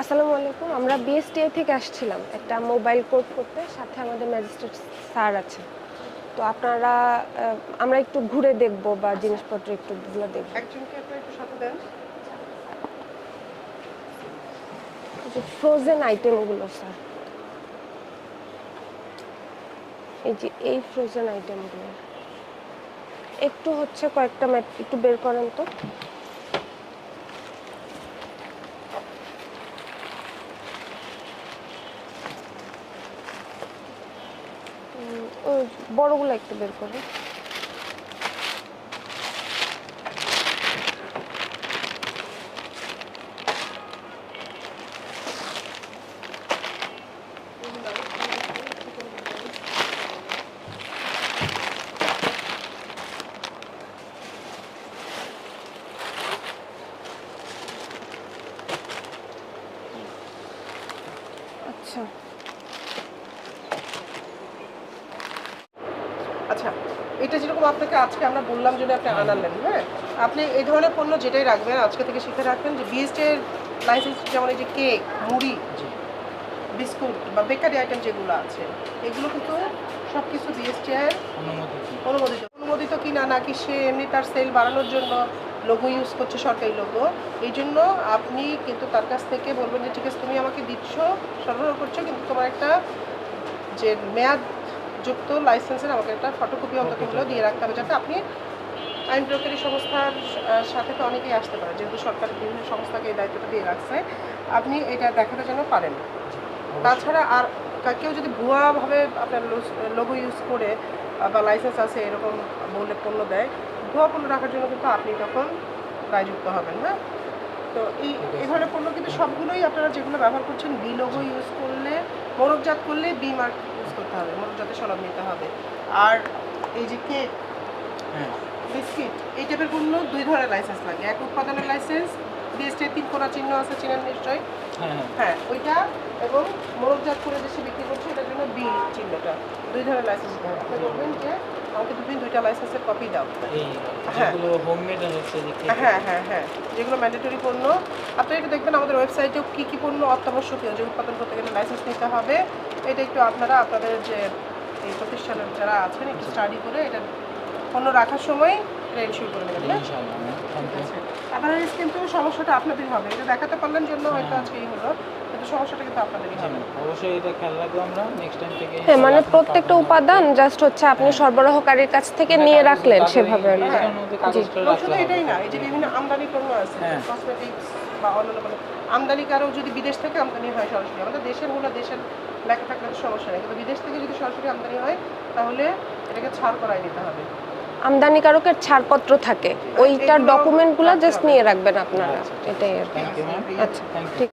আসসালামু আলাইকুম। আমরা বিএসটিআই থেকে আসছিলাম একটা মোবাইল কোড করতে। সাথে আমাদের ম্যাজিস্ট্রেট স্যার আছে তো আপনারা আমরা একটু ঘুরে দেখব বা জিনিসপত্র একটু গুলো দেখব। একজনকে আপনারা একটু সাথে দেন। যে ফ্রোজেন আইটেমগুলো স্যার। এই যে এই ফ্রোজেন আইটেমগুলো একটু হচ্ছে কয়েকটা একটু বের করেন তো। ওই বড়গুলো একটু বের করুন আচ্ছা। আচ্ছা এটা যেরকম আপনাকে আজকে আমরা বললাম যদি আপনি আনালেন হ্যাঁ? আপনি এই ধরনের পণ্য যেটাই রাখবেন আজকে থেকে শিখে রাখবেন যে বিএসটি এর লাইসেন্স যেমন এই যে কেক মুড়ি বিস্কুট বা বেকারি আইটেম যেগুলো আছে এগুলো কিন্তু সব কিছু বিএসটি এর অনুমোদিত। অনুমোদিত। কি না নাকি সে এমনি তার সেল বাড়ানোর জন্য লোগো ইউজ করছে সরকারি লোগো এই জন্য আপনি কিন্তু তার কাছ থেকে বলবেন যে ঠিক আছে তুমি আমাকে দিচ্ছ সরবরাহ করছ কিন্তু তোমার একটা যে মেয়াদ যুক্ত লাইসেন্সের আমাকে একটা ফটোকপি অন্তত হলেও দিয়ে রাখতে হবে যাতে আপনি আইন প্রয়োগকারী সংস্থার সাথে তো অনেকেই আসতে পারে যেহেতু সরকার বিভিন্ন সংস্থাকে এই দায়িত্বটা দিয়ে রাখছে আপনি এটা দেখাতে যেন পারেন। তাছাড়া আর কেউ যদি ভুয়াভাবে আপনার লোগো ইউজ করে বা লাইসেন্স আছে এরকম বলে পণ্য দেয় ভুয়া পণ্য রাখার জন্য কিন্তু আপনি তখন দায়যুক্ত হবেন হ্যাঁ? তো এই এই ধরনের পণ্য কিন্তু সবগুলোই আপনারা যেগুলো ব্যবহার করছেন বি লোগো ইউজ করলে মোড়কজাত করলে বি মার্ক করতে হবে মোড়কজাতের সনদ নিতে হবে। আর এই যে কেক হ্যাঁ। বিস্কিট এই টাইপের পণ্য দুই ধরনের লাইসেন্স লাগে। এক উৎপাদনের লাইসেন্স বিএসটি তিন কোনা চিহ্ন আছে চিনেন নিশ্চয়ই? হ্যাঁ হ্যাঁ। হ্যাঁ ওইটা এবং মোড়কজাত করে দেশে বিক্রি করছে এটার জন্য বি চিহ্নটা। দুই ধরনের লাইসেন্স দিতে হবে। আপনি বলবেন যে আমাকে তুমি দুইটা লাইসেন্সের কপি দাও। হ্যাঁ। হ্যাঁ হ্যাঁ হ্যাঁ। যেগুলো ম্যান্ডেটরি পণ্য। আপনারা একটু দেখবেন আমাদের ওয়েবসাইটেও কী কী পণ্য অত্যাবশ্যকীয় যে উৎপাদন করতে গেলে লাইসেন্স নিতে হবে। এটা একটু আপনারা আপনাদের যে এই প্রতিষ্ঠানের যারা আছেন একটু স্টাডি করে এটা পণ্য রাখার সময় এটা ইনশিওর করে নেবেন হ্যাঁ? কিন্তু সমস্যাটা আপনাদের হবে। এটা দেখাতে পারলেন জন্য হয়তো আজকে এই হলো। কিন্তু সমস্যাটা কিন্তু আপনাদেরই হবে অবশ্যই এটা খেয়াল রাখব আমরা। নেক্সট টাইম থেকে হ্যাঁ মানে প্রত্যেকটা উপাদান জাস্ট হচ্ছে আপনি সরবরাহকারীর কাছ থেকে নিয়ে রাখলেন সেভাবে আর কি। শুধু এটাই না এই যে বিভিন্ন আমদানি পণ্য আছে হ্যাঁ। কসমেটিক্স বা অন্যান্য পণ্য আমদানি কারও যদি বিদেশ থেকে আমদানি হয় সরাসরি আমাদের দেশের হলো দেশের লেখা থাকলে সমস্যা নেই। কিন্তু বিদেশ থেকে যদি সরাসরি আমদানি হয় তাহলে এটাকে ছাড় করাই নিতে হবে। আমদানিকারকের ছাড়পত্র থাকে। ওইটার ডকুমেন্টগুলো জাস্ট নিয়ে রাখবেন আপনারা। আচ্ছা, এটাই আর কি। আচ্ছা ঠিক